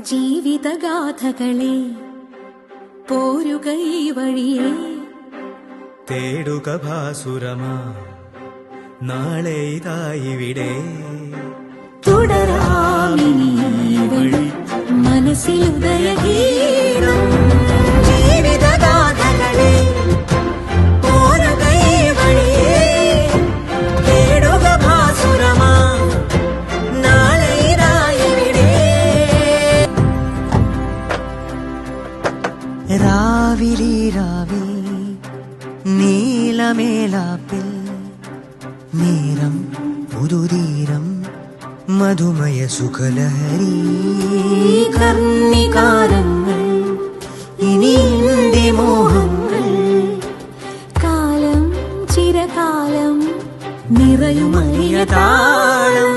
ജീവിതഗാഥകളെ പോരുക ഈ വഴിയെ. തേടുക ഭാസുരമാ നാളെ ഇതായിവിടെ തുടരാമിനി ഈ രാവിലി രാവിൽ നീലമേലാപ്പിൽ നീരം പുതുതീരം മധുമയ സുഖലഹരി. കർണികാരങ്ങൾ ഇനി മോഹങ്ങൾ കാലം ചിരകാലം നിറയുമയ താളം.